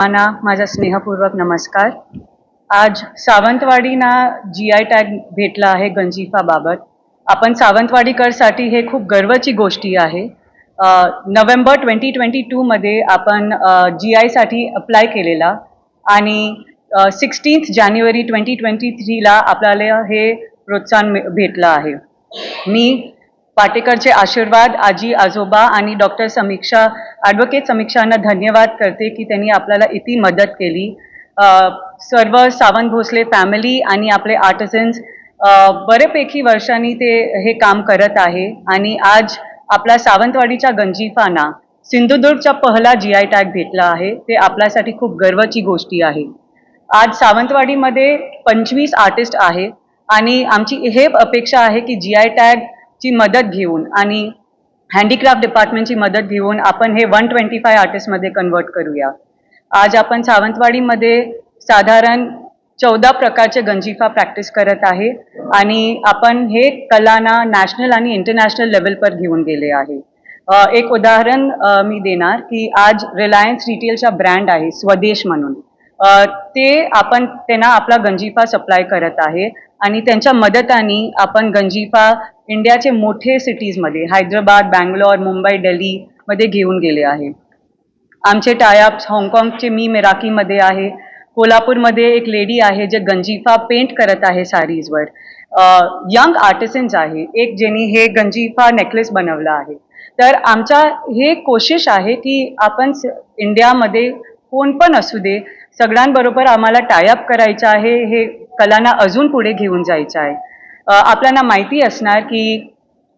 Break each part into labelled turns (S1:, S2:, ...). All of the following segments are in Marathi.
S1: सर्वांना माझा स्नेहपूर्वक नमस्कार. आज सावंतवाडीना जी आय टॅग भेटला आहे गंजिफाबाबत. आपण सावंतवाडीकरसाठी हे खूप गर्वाची गोष्टी आहे. नोव्हेंबर ट्वेंटी ट्वेंटी टूमध्ये आपण जी आयसाठी अप्लाय केलेला आणि सिक्स्टीन्थ जानेवारी ट्वेंटी ट्वेंटी थ्रीला आपल्याला हे प्रोत्साहन भेटलं आहे. मी पाटेकरचे आशीर्वाद आजी आजोबा आणि डॉक्टर समीक्षा ॲडव्होकेट समीक्षांना धन्यवाद करते की त्यांनी आपल्याला इतकी मदत केली. सर्व सावंत भोसले फॅमिली आणि आपले आर्टिझन्स बरेपैकी वर्षांनी ते हे काम करत आहे. आणि आज आपला सावंतवाडीच्या गंजीफाना सिंधुदुर्गचा पहिला जी आय टॅग भेटला आहे. ते आपल्यासाठी खूप गर्वाची गोष्टी आहे. आज सावंतवाडीमध्ये पंचवीस आर्टिस्ट आहे आणि आमची हे अपेक्षा आहे की जी आय टॅग ची मदत घेऊन आणि हँडीक्राफ्ट डिपार्टमेंटची मदत घेऊन आपण हे वन ट्वेंटी फाय आर्टिस्टमध्ये कन्वर्ट करूया. आज आपण सावंतवाडीमध्ये साधारण चौदा प्रकारचे गंजिफा प्रॅक्टिस करत आहे आणि आपण हे कलांना नॅशनल आणि इंटरनॅशनल लेवलवर घेऊन गेले आहे. एक उदाहरण मी देणार की आज रिलायन्स रिटेलचा ब्रँड आहे स्वदेश म्हणून. ते आपण त्यांना आपला गंजिफा सप्लाय करत आहे. आणि त्यांच्या मदताने आपण गंजिफा इंडियाचे मोठे सिटीजमध्ये हैदराबाद बँगलोर मुंबई दिल्लीमध्ये घेऊन गेले आहे. आमचे टायअप्स हाँगकाँगचे मी मिराकीमध्ये आहे. कोल्हापूरमध्ये एक लेडी आहे जे गंजिफा पेंट करत आहे साडीजवर यंग आर्टिसन्स आहे. एक ज्यांनी हे गंजिफा नेकलेस बनवला आहे. तर आमच्या हे कोशिश आहे की आपण स- इंडियामध्ये कोण पण असू दे सगळ्यांबरोबर आम्हाला टायअप करायचं आहे हे कलांना अजून पुढे घेऊन जायचं आहे. आपल्याला माहिती असणार की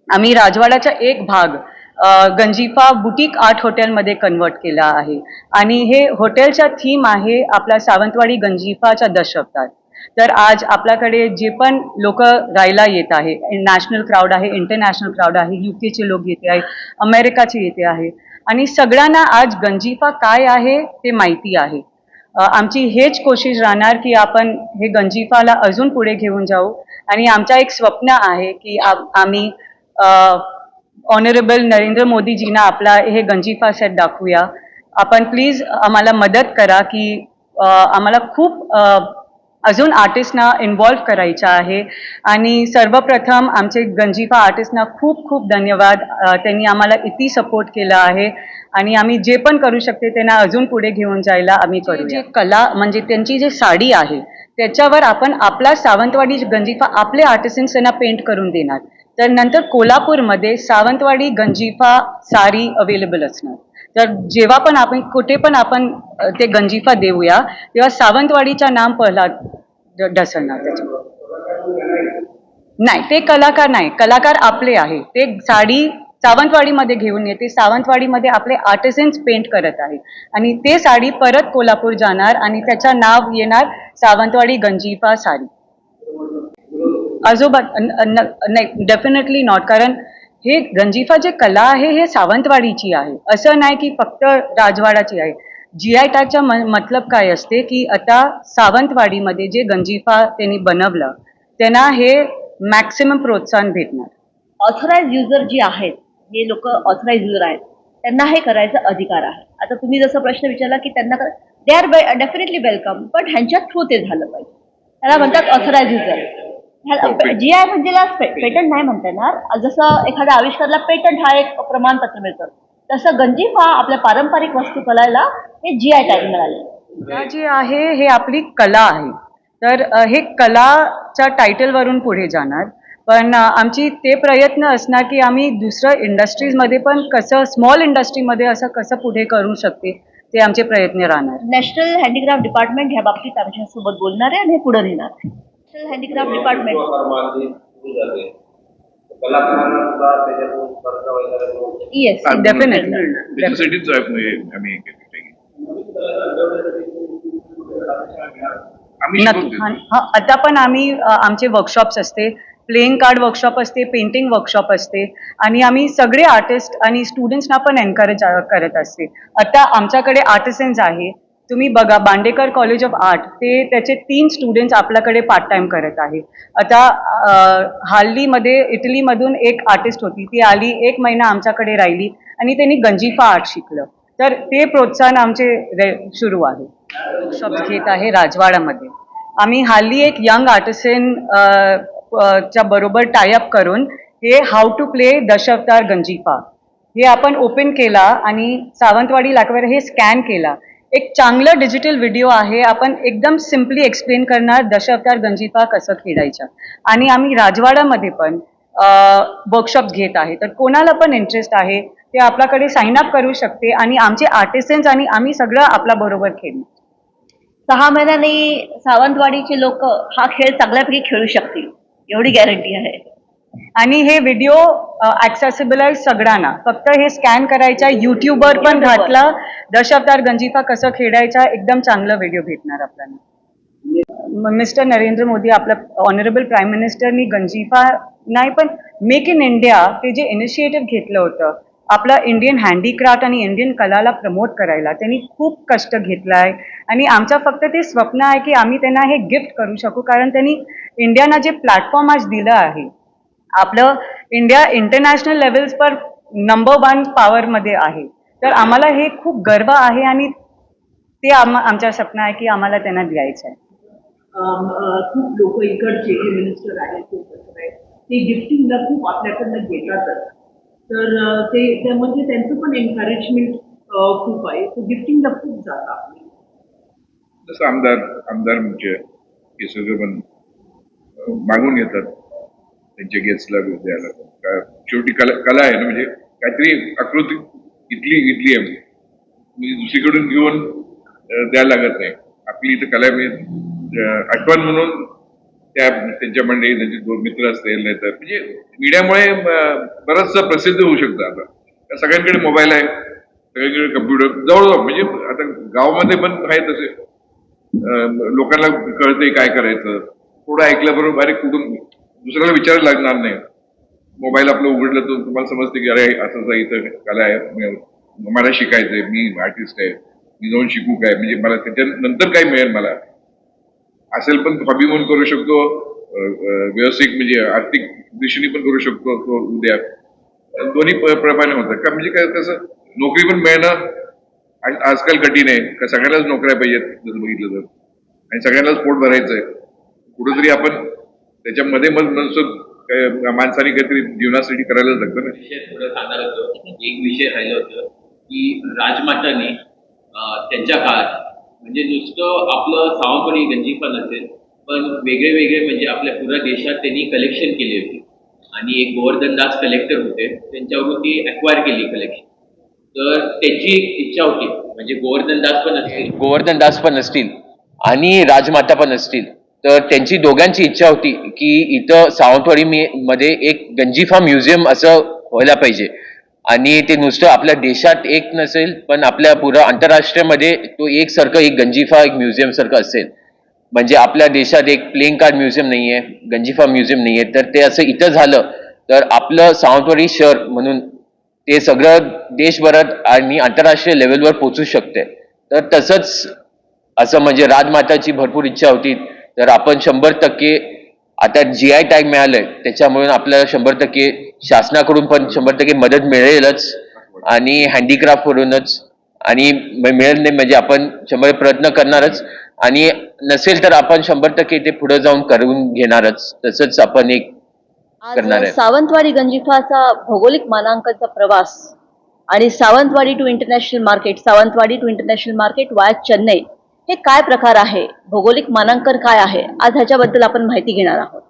S1: आम्ही राजवाड्याचा एक भाग गंजीफा गंजिफा बुटीक आर्ट हॉटेलमध्ये कन्वर्ट केला आहे. आणि हे हॉटेलचा थीम आहे आपला सावंतवाडी गंजिफाचा दशवतात तर आज आपल्याकडे जे पण लोक राहायला येत आहे नॅशनल क्राऊड आहे इंटरनॅशनल क्राऊड आहे युकेचे लोक येते आहे अमेरिकाचे येते आहे. आणि सगळ्यांना आज गंजिफा काय आहे ते माहिती आहे. आमची हेच कोशिश राहणार की आपण हे गंजिफाला अजून पुढे घेऊन जाऊ. आणि आमचा एक स्वप्न आहे की आ- आम्ही ऑनरेबल नरेंद्र मोदीजींना आपला हे गंजिफा सेट दाखवूया. आपण प्लीज आम्हाला मदत करा की आम्हाला खूप अजून आर्टिस्टना इन्व्हॉल्व करायचं आहे. आणि सर्वप्रथम आमचे गंजिफा आर्टिस्टना खूप खूप धन्यवाद. त्यांनी आम्हाला इतकी सपोर्ट केला आहे. आणि आम्ही जे पण करू शकते त्यांना अजून पुढे घेऊन जायला आम्ही करू जे कला म्हणजे त्यांची जी साडी आहे त्याच्यावर आपण आपला सावंतवाडी गंजिफा आपले आर्टिसन्स त्यांना पेंट करून देणार. तर नंतर कोल्हापूरमध्ये सावंतवाडी गंजिफा साडी अवेलेबल असणार. तर जेव्हा पण आपण कुठे पण आपण ते गंजिफा देऊया तेव्हा सावंतवाडीच्या नाम पहिला ढसळणार त्याच्यावर नाही ते कलाकार नाही. कलाकार आपले आहे. ते साडी सावंतवाडीमध्ये घेऊन येते सावंतवाडीमध्ये आपले आर्टिसन्स पेंट करत आहे आणि ते साडी परत कोल्हापूर जाणार आणि त्याचं नाव येणार सावंतवाडी गंजिफा साडी. आजोबा नाही डेफिनेटली नॉट कारण हे गंजिफा जे कला आहे हे सावंतवाडीची आहे. असं नाही की फक्त राजवाडाची आहे. जी आय टॅगचा म मतलब काय असते की आता सावंतवाडीमध्ये जे गंजिफा त्यांनी बनवलं त्यांना हे मॅक्सिमम प्रोत्साहन भेटणार.
S2: ऑथराईज युजर जी आहेत हे लोक ऑथराईज युजर आहेत त्यांना हे करायचा अधिकार आहे. आता तुम्ही जसा प्रश्न विचारला की त्यांना दे आर डेफिनेटली वेलकम पण ह्यांच्या थ्रू ते झालं पाहिजे. त्याला म्हणतात ऑथराईज युजर जी आय म्हणजे पेटंट नाही म्हणता येणार. जसं एखाद्या आविष्काराला पेटंट हा एक प्रमाणपत्र मिळतं. तसं गंजीफा आपल्या पारंपरिक वस्तुकलाला हे जी आय टॅग मिळाले.
S1: जी आहे हे आपली कला आहे. तर हे कलाच्या टायटलवरून पुढे जाणार. पण आमची ते प्रयत्न असणार की आम्ही दुसरं इंडस्ट्रीजमध्ये पण कसं स्मॉल इंडस्ट्रीमध्ये असं कसं पुढे करू शकते ते आमचे प्रयत्न राहणार.
S2: नॅशनल हँडीक्राफ्ट डिपार्टमेंट ह्या बाबतीत आमच्यासोबत बोलणार आहे आणि हे पुढे नेणार हँडीक्राफ्ट डिपार्टमेंट
S3: कलाकारांना सुद्धा त्याच्यातून वगैरे.
S2: येस
S1: डेफिनेटली
S4: त्याच्यासाठीच आम्ही हे.
S1: हा- हा, आता पण आम्ही आमचे वर्कशॉप्स असते. प्लेइंग कार्ड वर्कशॉप असते पेंटिंग वर्कशॉप असते. आणि आम्ही सगळे आर्टिस्ट आणि स्टुडंट्सना पण एनकरेज करत असते. आता आमच्याकडे आर्टिसन्स आहे. तुम्ही बघा बांडेकर कॉलेज ऑफ आर्ट ते त्याचे तीन स्टुडंट्स आपल्याकडे पार्ट टाइम करत आहे आता हाल्लीमध्ये हल्लीमध्ये इटलीमधून एक आर्टिस्ट होती. ती आली एक महिना आमच्याकडे राहिली आणि त्यांनी गंजिफा आर्ट शिकलं. तर ते प्रोत्साहन आमचे रे सुरू आहे. वर्कशॉप्स घेत आहे राजवाड्यामध्ये आम्ही हल्ली एक यंग आर्टिसन च्या बरोबर टायअप करून हे how to play Dashavatar Ganjifa. हे आपण ओपन केला आणि सावंतवाडी लाकवर हे स्कॅन केला. एक चांगलं डिजिटल व्हिडिओ आहे. आपण एकदम सिम्पली एक्सप्लेन करणार दशावतार गंजिफा कसं खेळायचं. आणि आम्ही राजवाड्यामध्ये पण वर्कशॉप घेत आहे. तर कोणाला पण इंटरेस्ट आहे ते आपल्याकडे साईन अप करू शकते. आणि आमचे आर्टिस्टन्स आणि आम्ही सगळं आपल्या बरोबर खेळू.
S2: सहा महिन्यांनी सावंतवाडीचे लोक हा खेळ चांगल्यापैकी खेळू शकतील. एवढी गॅरंटी आहे.
S1: आणि हे व्हिडिओ ऍक्सेसिबल आहे सगळ्यांना. फक्त हे स्कॅन करायचा युट्यूबवर पण. घातला. दशावतार गंजीफा कसं खेळायचा एकदम चांगला व्हिडिओ भेटणार आपल्याला. मिस्टर नरेंद्र मोदी आपलं ऑनरेबल प्राईम मिनिस्टरनी गंजीफा नाही पण मेक इन इंडिया ते जे इनिशिएटिव्ह घेतलं होतं आपला इंडियन हँडीक्राफ्ट आणि इंडियन कलाला प्रमोट करायला त्यांनी खूप कष्ट घेतलं आहे आणि आमचं फक्त ते स्वप्न आहे की आम्ही त्यांना हे गिफ्ट करू शकू कारण त्यांनी इंडियाना जे प्लॅटफॉर्म आज दिलं आहे आपलं इंडिया इंटरनॅशनल लेवल्स पर नंबर वन पॉवरमध्ये आहे. तर आम्हाला हे खूप गर्व आहे आणि ते आम आमच्या स्वप्न आहे की आम्हाला त्यांना द्यायचं आहे.
S5: खूप लोक इकडचे जे मिनिस्टर आहेत ते कसं आहे, ते गिफ्टिंगला खूप आपल्याकडनं घेतातच तर ते त्या- म्हणजे त्यांचं पण एन्करेजमेंट खूप आहे. तो गिफ्टिंगला खूप जातात
S4: जसं आमदार आमदार म्हणजे हे सगळं पण मागून घेतात त्यांच्या गेस्टला द्यायला. शेवटी कला कला आहे ना म्हणजे काहीतरी आकृती इथली इथली आहे. म्हणजे दुसरीकडून घेऊन द्यायला लागत नाही. आपली इथं कला मी आठवण म्हणून त्या त्यांच्या मंडळी त्यांचे दोन मित्र असतील नाही तर म्हणजे मीडियामुळे बराचसा प्रसिद्ध होऊ शकतं आता. सगळ्यांकडे मोबाईल आहे सगळ्यांकडे कम्प्युटर जवळजवळ म्हणजे आता गावामध्ये पण आहे तसे. लोकांना कळते काय करायचं. थोडं ऐकल्याबरोबर अरे कुठून दुसऱ्याला विचारायला लागणार नाही. मोबाईल आपलं उघडलं तर तुम्हाला समजते की अरे असं असं इथं कला आहे. मला शिकायचंय. मी आर्टिस्ट आहे. मी जाऊन शिकू काय? म्हणजे मला त्याच्यानंतर काय मिळेल मला? असेल पण हॉबी म्हणून करू शकतो. व्यावसायिक म्हणजे आर्थिक दृष्टीने पण करू शकतो तो उद्या. दोन्ही प्रमाणे होतं का म्हणजे काय कसं नोकरी पण मिळणं आजकाल कठीण आहे. का सगळ्यांनाच नोकऱ्या पाहिजेत जसं बघितलं तर. आणि सगळ्यांनाच पोट भरायचं आहे कुठंतरी आपण त्याच्यामध्ये मग काय माणसाने काहीतरी जीवनासाठी करायलाच लागतं ना.
S6: विषय थोडं सांगणार होतो एक विषय राहिलं होतं की राजमाताने त्यांच्या काळात म्हणजे नुसतं आपलं सावंतवाडी गंजीफा नसेल पण वेगळे वेगळे म्हणजे आपल्या पुऱ्या देशात त्यांनी कलेक्शन केली होती. आणि एक गोवर्धन दास कलेक्टर होते त्यांच्यावरून ती अक्वायर केली कलेक्शन तर त्याची एक इच्छा होती म्हणजे गोवर्धन दास पण असतील. गोवर्धन दास पण असतील आणि राजमाता पण असतील. तर त्यांची दोघांची इच्छा होती की इथं सावंतवाडी मी- मध्ये एक गंजीफा म्युझियम असं व्हायला पाहिजे. आणि ते नुसतं आपल्या देशात एक नसेल पण आपल्या पुरा आंतरराष्ट्रीयमध्ये तो एक सारखं एक गंजीफा एक म्युझियम सारखं असेल. म्हणजे आपल्या देशात एक प्लेइंग कार्ड म्युझियम नाहीये गंजीफा म्युझियम नाहीये. तर ते असं इथं झालं तर आपलं सावंतवाडी शहर म्हणून ते सगळं देशभरात आणि आंतरराष्ट्रीय लेवलवर पोचू शकते तर तसंच असं म्हणजे राजमाताची भरपूर इच्छा होती. तर आपण शंभर टक्के आता जी आय टॅग मिळालंय त्याच्यामुळे आपल्याला शंभर टक्के शासनाकडून पण शंभर टक्के मदत मिळेलच आणि हँडीक्राफ्ट करूनच आणि मिळेल नाही म्हणजे आपण शंभर प्रयत्न करणारच. आणि नसेल तर आपण शंभर टक्के ते पुढे जाऊन करून घेणारच. तसंच आपण एक करणार आहे.
S2: सावंतवाडी गंजिफाचा भौगोलिक मानांकनचा प्रवास आणि Sawantwadi to international market Sawantwadi to international market via Chennai हे काय प्रकार आहे? भौगोलिक मानांकन काय आहे? आज ह्याच्याबद्दल आपण माहिती घेणार आहोत.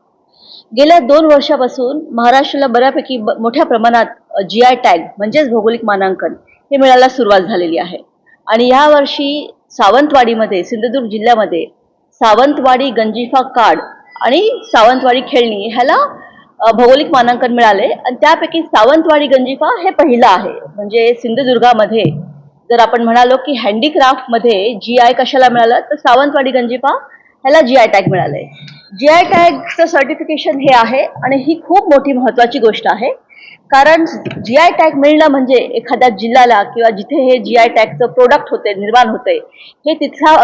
S2: गेल्या दोन वर्षापासून महाराष्ट्राला बऱ्यापैकी मोठ्या प्रमाणात जी आय टॅग म्हणजेच भौगोलिक मानांकन हे मिळायला सुरुवात झालेली आहे. आणि यावर्षी सावंतवाडीमध्ये सिंधुदुर्ग जिल्ह्यामध्ये सावंतवाडी गंजिफा कार्ड आणि सावंतवाडी खेळणी ह्याला भौगोलिक मानांकन मिळाले. आणि त्यापैकी सावंतवाडी गंजिफा हे पहिलं आहे. म्हणजे सिंधुदुर्गामध्ये जर आपण म्हणालो की हँडीक्राफ्टमध्ये जी आय कशाला मिळालं? तर सावंतवाडी गंजिफा ह्याला जी आय टॅग मिळालंय. जी आय टॅगचं सर्टिफिकेशन हे आहे आणि ही खूप मोठी महत्वाची गोष्ट आहे. कारण जी आय टॅग मिळणं म्हणजे एखाद्या जिल्ह्याला किंवा जिथे हे जी आय टॅगचं प्रोडक्ट होते निर्माण होते हे तिथला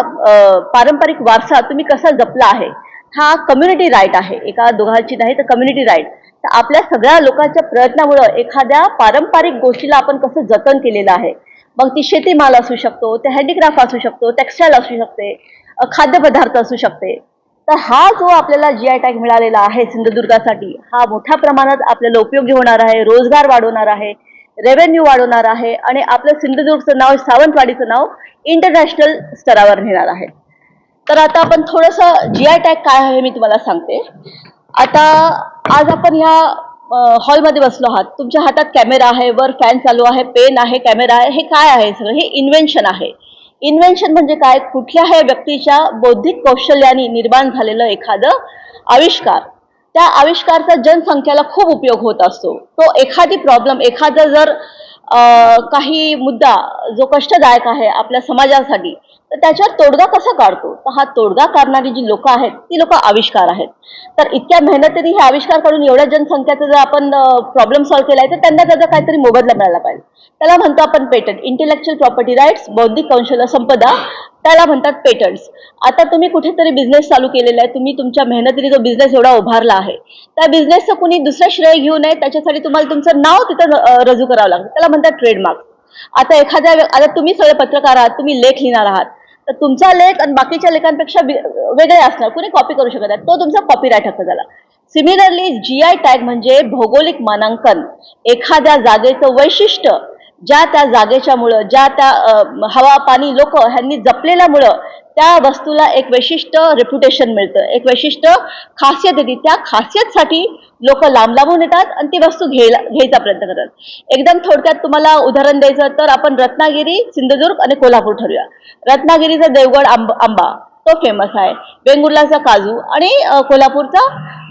S2: पारंपरिक वारसा तुम्ही कसा जपला आहे? हा कम्युनिटी राईट आहे. एका दोघांची नाही तर कम्युनिटी राईट तर आपल्या सगळ्या लोकांच्या प्रयत्नामुळं एखाद्या पारंपरिक गोष्टीला आपण कसं जतन केलेलं आहे? मग ती शेतीमाल असू शकतो ते हँडीक्राफ्ट असू शकतो टेक्स्टाईल असू शकते खाद्यपदार्थ असू शकते. तर हा जो आपल्याला जी आय टॅग मिळालेला आहे सिंधुदुर्गासाठी हा मोठ्या प्रमाणात आपल्याला उपयोगी होणार आहे रोजगार वाढवणार आहे रेव्हेन्यू वाढवणार आहे आणि आपलं सिंधुदुर्गचं नाव सावंतवाडीचं नाव इंटरनॅशनल स्तरावर नेणार आहे. तर आता आपण थोडंसं जी आय टॅग काय आहे मी तुम्हाला सांगते. आता आज आपण ह्या हॉलमध्ये बसलो आहात. तुमच्या हातात कॅमेरा आहे वर फॅन चालू आहे पेन आहे कॅमेरा आहे हे काय आहे सगळं? हे इन्व्हेन्शन आहे. इन्व्हेन्शन म्हणजे काय? कुठल्याही व्यक्तीच्या बौद्धिक कौशल्याने निर्माण झालेलं एखादं आविष्कार. त्या आविष्कारचा जनसंख्याला खूप उपयोग होत असतो. तो एखादी प्रॉब्लेम एखादा जर काही मुद्दा जो कष्टदायक आहे आपल्या समाजासाठी तर त्याच्यावर तोडगा कसा काढतो? तर हा तोडगा काढणारी जी लोक आहेत ती लोक आविष्कार आहेत. तर इतक्या मेहनतीने हे आविष्कार काढून एवढ्या जनसंख्याचा जर आपण प्रॉब्लेम सॉल्व्ह आहे तर त्यांना त्याचा काहीतरी मोबदला मिळाला पाहिजे. त्याला म्हणतो आपण पेटंट इंटेलेक्च्युअल प्रॉपर्टी राईट्स बौद्धिक कौशल्य संपदा त्याला म्हणतात पेटंट्स आता तुम्ही कुठेतरी बिझनेस चालू केलेला आहे तुम्ही तुमच्या मेहनतीने जो बिझनेस एवढा उभारला आहे त्या बिझनेसचं कुणी दुसरं श्रेय घेऊ नये त्याच्यासाठी तुम्हाला तुमचं नाव तिथं रजू करावं लागतं. त्याला म्हणतात ट्रेडमार्क आता एखाद्या आता तुम्ही सगळे पत्रकार आहात तुम्ही लेख लिहिणार आहात तर तुमचा लेख आणि बाकीच्या लेखांपेक्षा वेगळे असणार. कुणी कॉपी करू शकत नाही. तो तुमचा कॉपीराईट हक्क झाला. सिमिलरली जी आय टॅग म्हणजे भौगोलिक मानांकन. एखाद्या जागेचं वैशिष्ट्य. ज्या त्या जागेच्या मुळं ज्या त्या हवा पाणी लोक ह्यांनी जपलेल्यामुळं त्या वस्तूला एक वैशिष्ट्य रेप्युटेशन मिळतं. एक वैशिष्ट्य खासियत येते. त्या खासियतसाठी लोक लांब लांबून येतात आणि ती वस्तू घ्यायला घ्यायचा प्रयत्न करतात. एकदम थोडक्यात तुम्हाला उदाहरण द्यायचं तर आपण रत्नागिरी सिंधुदुर्ग आणि कोल्हापूर ठरूया रत्नागिरीचा देवगड आंब आंबा तो फेमस आहे. वेंगुर्लाचा काजू आणि कोल्हापूरचा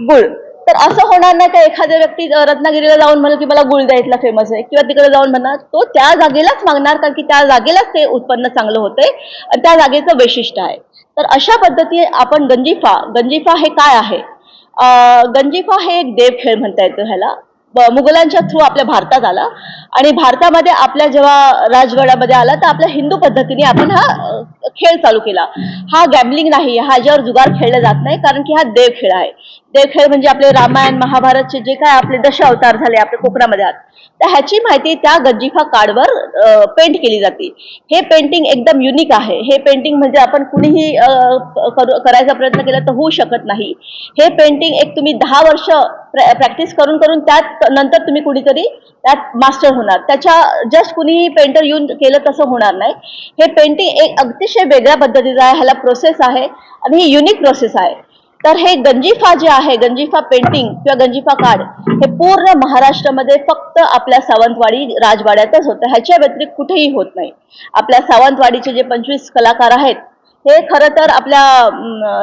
S2: गुळ. तर असं होणार नाही का एखाद्या व्यक्ती रत्नागिरीला जाऊन म्हणलं की मला गुळदा इथला फेमस आहे. किंवा तिकडे जाऊन म्हणणार तो त्या जागेलाच मागणार कारण की त्या जागेलाच ते उत्पन्न चांगलं होते आणि त्या जागेचं वैशिष्ट्य आहे? तर अशा पद्धतीने आपण गंजिफा गंजिफा हे काय आहे? गंजिफा हे एक देवखेळ म्हणता येतो ह्याला. मुघलांच्या थ्रू आपल्या भारतात आला. आणि भारतामध्ये आपल्या जेव्हा राजगडामध्ये आला तर आपल्या हिंदू पद्धतीने आपण हा खेळ चालू केला. हा गॅम्बलिंग नाही ह्याच्यावर जुगार खेळला जात नाही कारण की हा देवखेळ आहे. देवखेळ म्हणजे आपले रामायण महाभारतचे जे काय आपले दश अवतार झाले आपल्या कोकणामध्ये आहात तर ह्याची माहिती त्या गंजिफा कार्डवर पेंट केली जाते. हे पेंटिंग एकदम युनिक आहे. हे पेंटिंग म्हणजे आपण कुणीही करू- करायचा प्रयत्न केला तर होऊ शकत नाही. हे पेंटिंग एक तुम्ही दहा वर्ष प्रॅक्टिस करून करून त्यात नंतर तुम्ही कुणीतरी त्यात मास्टर होणार. त्याच्या जस्ट कुणीही पेंटर येऊन केलं तसं होणार नाही. हे पेंटिंग एक अतिशय वेगळ्या पद्धतीचं आहे. ह्याला प्रोसेस आहे आणि ही युनिक प्रोसेस आहे. तर हे गंजिफा जे आहे गंजिफा पेंटिंग किंवा गंजिफा कार्ड हे पूर्ण महाराष्ट्रामध्ये फक्त आपल्या सावंतवाडी राजवाड्यातच होतं. ह्याच्या व्यतिरिक्त कुठेही होत नाही. आपल्या सावंतवाडीचे जे पंचवीस कलाकार आहेत हे खरं तर आपल्या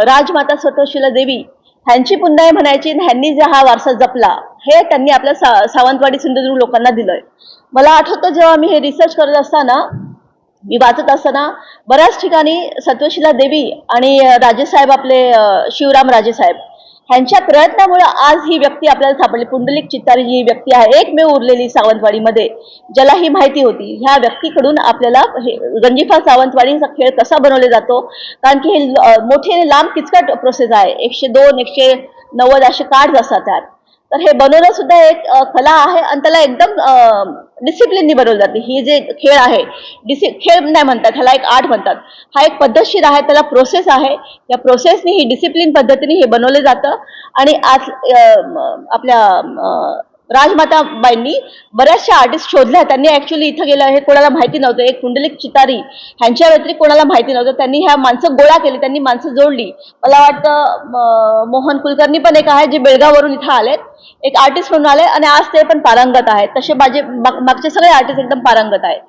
S2: राजमाता स्वतःशिला देवी ह्यांची पुन्हा म्हणायची ह्यांनी जे हा वारसा जपला हे त्यांनी आपल्या सा सावंतवाडी सिंधुदुर्ग लोकांना दिलंय. मला आठवतं जेव्हा मी हे रिसर्च करत असताना मी वाचत असताना बऱ्याच ठिकाणी सत्वशिला देवी आणि राजेसाहेब आपले शिवराम राजेसाहेब ह्यांच्या प्रयत्नामुळे आज ही व्यक्ती आपल्याला सापडली. पुंडलिक चित्तारी जी व्यक्ती आहे. एकमेव उरलेली सावंतवाडीमध्ये ज्याला ही माहिती होती ह्या व्यक्तीकडून आपल्याला हे गंजिफा सावंतवाडीचा खेळ कसा बनवला जातो? कारण की हे मोठे मोठी आणि लांब किचकट प्रोसेस आहे. एकशे दोन एकशे नव्वद असे कार्ड असतात त्यात. तर हे बनवणं सुद्धा एक कला आहे आणि त्याला एकदम डिसिप्लिननी बनवलं जाते. ही जे खेळ आहे डिसि खेळ नाही म्हणतात ह्याला एक आर्ट म्हणतात. हा एक पद्धतशीर आहे त्याला प्रोसेस आहे. या प्रोसेसनी ही डिसिप्लिन पद्धतीने हे बनवलं जातं. आणि आज आपल्या राजमाताबाईंनी बऱ्याचशा आर्टिस्ट शोधल्या. त्यांनी ऍक्च्युली इथं गेलं हे कोणाला माहिती नव्हतं. एक कुंडलिक चितारी ह्यांच्या व्यतिरिक्त कोणाला माहिती नव्हतं. त्यांनी ह्या माणसं गोळा केली त्यांनी माणसं जोडली. मला वाटतं मोहन कुलकर्णी पण एक आहे जे बेळगाववरून इथं आलेत. एक आर्टिस्ट म्हणून आले आणि आज ते पण पारंगत आहेत. तसे माझे माग- मागचे सगळे आर्टिस्ट एकदम पारंगत आहेत.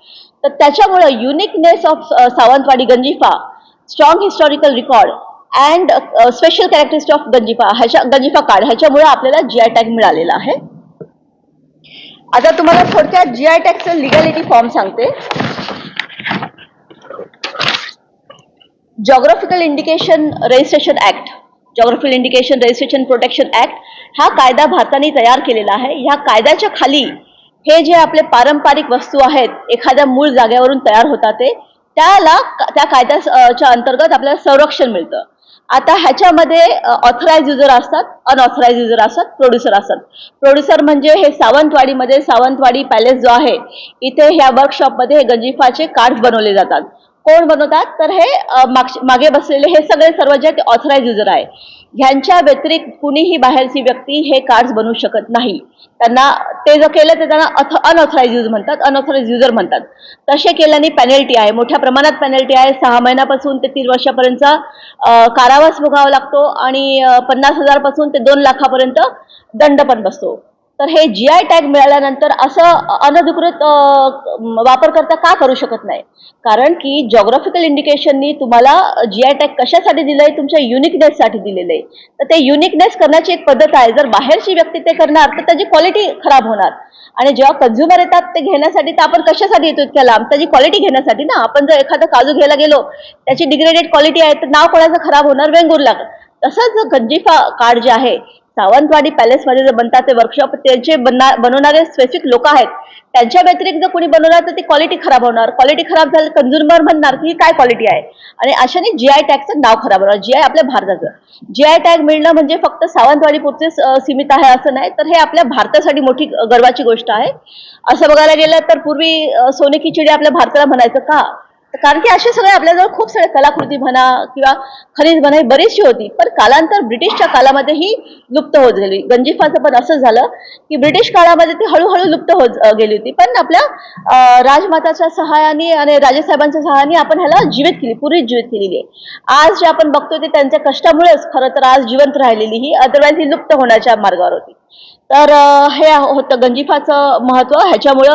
S2: तर त्याच्यामुळं uniqueness of Sawantwadi Ganjifa strong historical record and special characteristic of Ganjifa ह्याच्या गंजिफा कार्ड ह्याच्यामुळे आपल्याला जी आय टॅग मिळालेला आहे. आता तुम्हाला थोडक्यात जी आय टॅगचं लिगॅलिटी फॉर्म सांगते. Geographical indication registration act geographical indication registration protection act हा कायदा भारताने तयार केलेला आहे. ह्या कायद्याच्या खाली हे जे आपले पारंपरिक वस्तू आहेत एखाद्या मूळ जागेवरून तयार होतात ते त्याला त्या कायद्याच्या अंतर्गत आपल्याला संरक्षण मिळतं. आता ह्याच्यामध्ये ऑथराईज युजर असतात अनऑथराईज युजर असतात प्रोड्युसर असतात. प्रोड्युसर म्हणजे हे सावंतवाडीमध्ये सावंतवाडी पॅलेस जो आहे इथे ह्या वर्कशॉपमध्ये हे गंजिफाचे कार्ड्स बनवले जातात. कोण बनवतात? तर हे मागे बसलेले हे सगळे सर्व जे ऑथराईज युजर आहे. ह्यांच्या व्यतिरिक्त कुणीही बाहेरची व्यक्ती हे कार्ड्स बनवू शकत नाही. त्यांना ते जर केलं तर त्यांना अनऑथराईज यूज म्हणतात अनऑथराईज युजर म्हणतात. तसे केल्याने पॅनल्टी आहे. मोठ्या प्रमाणात पॅनल्टी आहे. सहा महिन्यापासून ते तीन वर्षापर्यंत कारावास भोगावा लागतो आणि पन्नास हजारपासून ते दोन लाखापर्यंत दंड पण बसतो. तर हे जी आय टॅग मिळाल्यानंतर असं अनधिकृत वापरकर्ता का करू शकत नाही? कारण की जॉग्राफिकल इंडिकेशननी तुम्हाला जी आय टॅग कशासाठी दिलं आहे तुमच्या युनिकनेससाठी दिलेलं आहे तर ते युनिकनेस करण्याची एक पद्धत आहे. जर बाहेरची व्यक्ती ते करणार तर त्याची क्वालिटी खराब होणार. आणि जेव्हा कंझ्युमर येतात ते घेण्यासाठी तर आपण कशासाठी येतो इतक्या लांब त्याची क्वालिटी घेण्यासाठी ना? आपण जर एखादं काजू घ्यायला गेलो त्याची डिग्रेडेड क्वालिटी आहे तर नाव कोणाचं खराब होणार? वेंगुर्ला. तसंच गंजिफा कार्ड जे आहे सावंतवाडी पॅलेसमध्ये जे बनतात ते वर्कशॉप त्यांचे बनवणारे स्पेसिफिक लोक आहेत. त्यांच्या व्यतिरिक्त जर कोणी बनवणार तर ती क्वालिटी खराब होणार. क्वालिटी खराब झाली कंझ्युमर म्हणणार की ही काय क्वालिटी आहे? आणि अशाने जी आय टॅगचं नाव खराब होणार. जी आय आपल्या भारताचं. जी आय टॅग मिळणं म्हणजे फक्त सावंतवाडी पुरतेच सीमित आहे असं नाही तर हे आपल्या भारतासाठी मोठी गर्वाची गोष्ट आहे. असं बघायला गेलं तर पूर्वी सोने की चिडी आपल्या भारताला म्हणायचं का? कारण की असे सगळे आपल्याजवळ खूप सगळे कलाकृती म्हणा किंवा खनिज म्हणा ही बरीचशी होती. पण कालांतर ब्रिटिशच्या काळामध्ये ही लुप्त होत गेली. गंजिफाचं पण असं झालं की ब्रिटिश काळामध्ये ती हळूहळू लुप्त होत गेली होती. पण आपल्या राजमाताच्या सहाय्याने आणि राजेसाहेबांच्या सहाय्याने आपण ह्याला जीवित केली पूर्वी जीवित केलेली आहे. आज जे आपण बघतो ते त्यांच्या कष्टामुळेच खरं तर आज जिवंत राहिलेली ही अदरवाईज ही लुप्त होण्याच्या मार्गावर होती. तर हे होतं गंजिफाचं महत्त्व. ह्याच्यामुळं